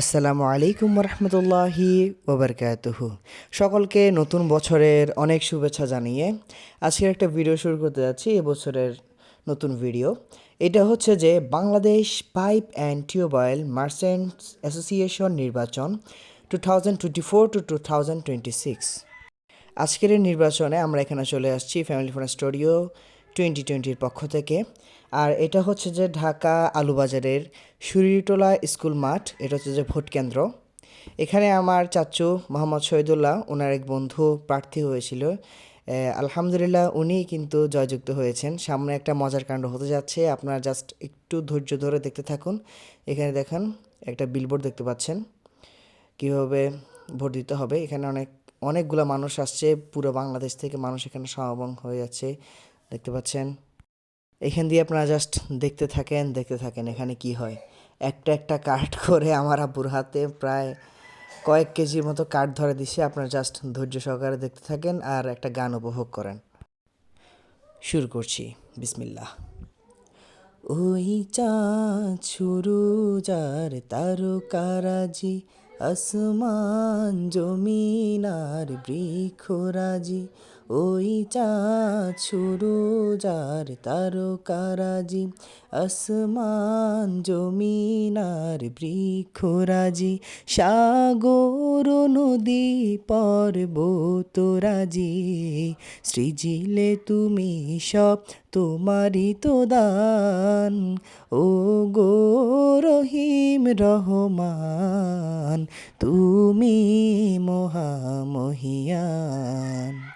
আসসালামু আলাইকুম রহমতুল্লাহি ওবরকাতুহু। সকলকে নতুন বছরের অনেক শুভেচ্ছা জানিয়ে আজকের একটা ভিডিও শুরু করতে যাচ্ছি এবছরের নতুন ভিডিও এটা হচ্ছে যে Bangladesh pipe and tubewell merchants association নির্বাচন two thousand twenty four two two thousand twenty six আজকের নির্বাচনে আমরা এখানে চলে আসছি ফ্যামিলি ফোন স্টুডিও টোয়েন্টি টোয়েন্টির পক্ষ থেকে। আর এটা হচ্ছে যে ঢাকা আলুবাজারের সুরিটোলা স্কুল মাঠ, এটা হচ্ছে যে ভোট কেন্দ্র। এখানে আমার চাচু মোহাম্মদ শহীদুল্লাহ ওনার এক বন্ধু প্রার্থী হয়েছিল। আলহামদুলিল্লাহ উনি কিন্তু জয়যুক্ত হয়েছেন। সামনে একটা মজার কাণ্ড হতে যাচ্ছে, আপনারা জাস্ট একটু ধৈর্য ধরে দেখতে থাকুন। এখানে দেখেন, একটা বিলবোর্ড দেখতে পাচ্ছেন, কীভাবে ভোট দিতে হবে। এখানে অনেক, অনেকগুলো মানুষ আসছে, পুরো বাংলাদেশ থেকে মানুষ এখানে সমাগম হয়ে যাচ্ছে, দেখতে পাচ্ছেন। এখান দিয়ে আপনারা জাস্ট দেখতে থাকেন দেখতে থাকেন এখানে কি হয়। একটা একটা কার্ড করে আমার আব্বুর হাতে প্রায় কয়েক কেজির মতো কার্ড ধরে দিছে। আপনারা জাস্ট ধৈর্য সহকারে দেখতে থাকেন আর একটা গান উপভোগ করেন। শুরু করছি। বিসমিল্লাহ। ওই চাঁদ শুরু যার তারকারাজি, আসমান জমিনার বৃক্ষরাজি ওই চাঁদ শুরু যার তারকারাজি, আসমান জমিনার বৃক্ষরাজি, সাগর নদী পর্বতরাজি। সৃজিলে তুমি সব, তোমারই তো দান। ও গো রহিম রহমান, তুমি মহামহিয়ান।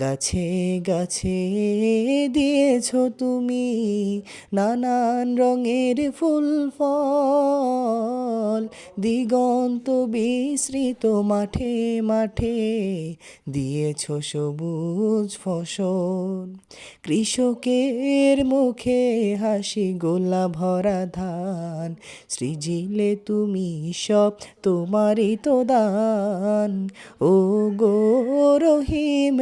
গাছে গাছে দিয়েছ তুমি নানান রঙের ফুল, ফল। দিগন্ত বিস্তৃত মাঠে মাঠে দিয়েছ সবুজ ফসল। কৃষকের মুখে হাসি গোলা ভরা ধান। সৃজিলে তুমি সব তোমারই তো দান। ও গো রহিম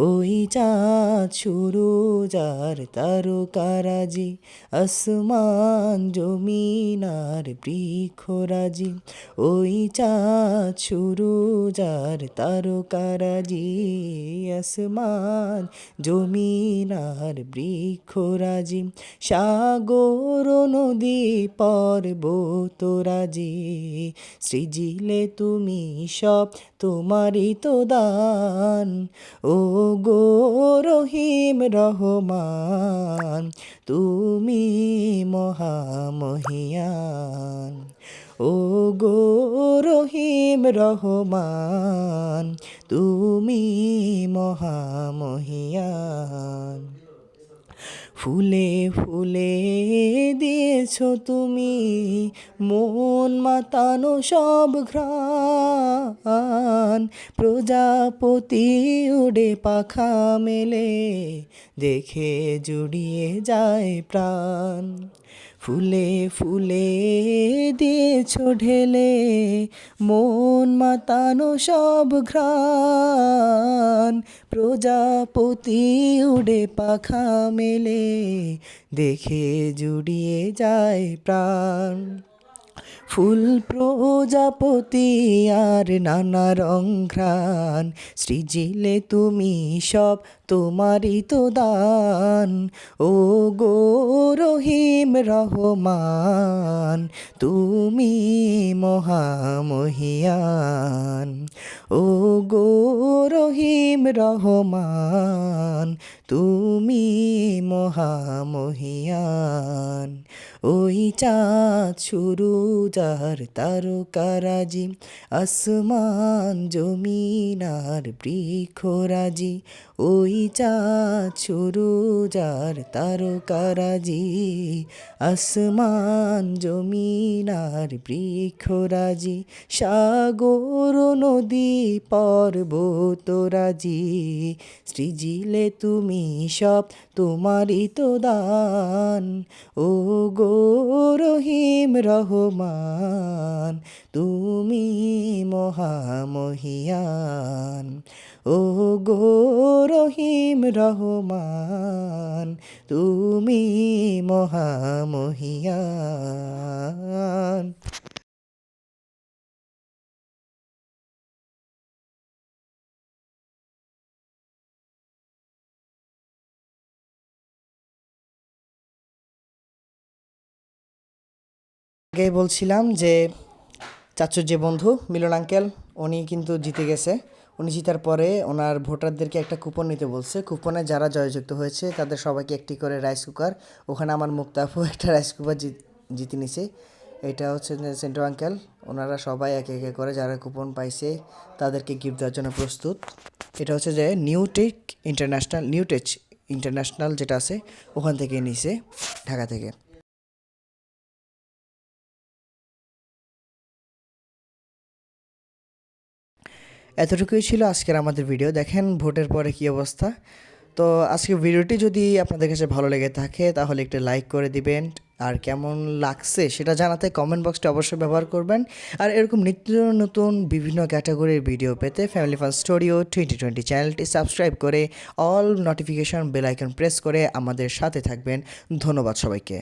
ওই চাঁদ যার তারকারাজি আসমান জমিনার বৃক্ষরাজি। ওই চাঁদ যার তারকারাজি আসমান জমিনার বৃক্ষরাজি। সাগর, নদী পর্বতরাজি সৃজিলে তুমি সব তোমারই তো দান। ও গো রহিম রহমান, তুমি মহামহিয়ান। ও গো রহিম রহমান, তুমি মহামহিয়ান। ফুলে ফুলে দিয়েছ তুমি মন মাতানো সব ঘ্রাণ। প্রজাপতি উড়ে পাখা মেলে, দেখে জুড়িয়ে যায় প্রাণ। ফুলে ফুলে দিয়েছ ঢেলে, মন মাতানো সব ঘ্রাণ। প্রজাপতি উড়ে পাখা মেলে, দেখে জুড়িয়ে যায় প্রাণ। ফুল প্রজাপতি আর নানা রং ঘ্রাণ। সৃজিলে তুমি সব, তোমারই তো দান। ও গো রহিম রহমান, তুমি মহামহিয়ান। ও গো রহিম রহমান তুমি মহামহিয়ান। ওই চাঁদ শুরু, যার তারকারাজি, আসমান জমিনার বৃক্ষরাজি। ওই চাঁদ শুরু, যার তারকারাজি, আসমান জমিনার বৃক্ষরাজি, সাগর নদী পর্বতরাজি সৃজিলে তুমি সব তোমারই তো দান। ও গো রহিম রহমান, তুমি মহামহিয়ান। ও গো রহিম রহমান, তুমি মহামহিয়ান। আগে বলছিলাম যে চাচুর যে বন্ধু, মিলন আঙ্কেল, উনি কিন্তু জিতে গেছে। উনি জিতার পরে ওনার ভোটারদেরকে একটা কুপন নিতে বলছে। কুপনে যারা জয়যুক্ত হয়েছে, তাদের সবাইকে একটি করে রাইস কুকার ওখানে আমার মুক্তাফু একটা রাইস কুকার জিতে নিছে। এটা হচ্ছে সেন্টু আঙ্কেল ওনারা সবাই একে একে করে যারা কুপন পাইছে, তাদেরকে গিফট দেওয়ার জন্য প্রস্তুত। এটা হচ্ছে যে নিউটেক ইন্টারন্যাশনাল নিউটেচ ইন্টারন্যাশনাল যেটা আছে, ওখান থেকে নিছে, ঢাকা থেকে। এতটুকুই ছিল আজকের আমাদের ভিডিও দেখেন ভোটের পরে কি অবস্থা। তো আজকে ভিডিওটি যদি আপনাদের কাছে ভালো লেগে থাকে, তাহলে একটু লাইক করে দিবেন। আর কেমন লাগছে সেটা জানাতে কমেন্ট বক্সটা অবশ্যই ব্যবহার করবেন। আর এরকম নিত্য নতুন, বিভিন্ন ক্যাটাগরির ভিডিও পেতে family fun studio twenty twenty চ্যানেলটি সাবস্ক্রাইব করে all notification bell icon press করে আমাদের সাথে থাকবেন। ধন্যবাদ সবাইকে।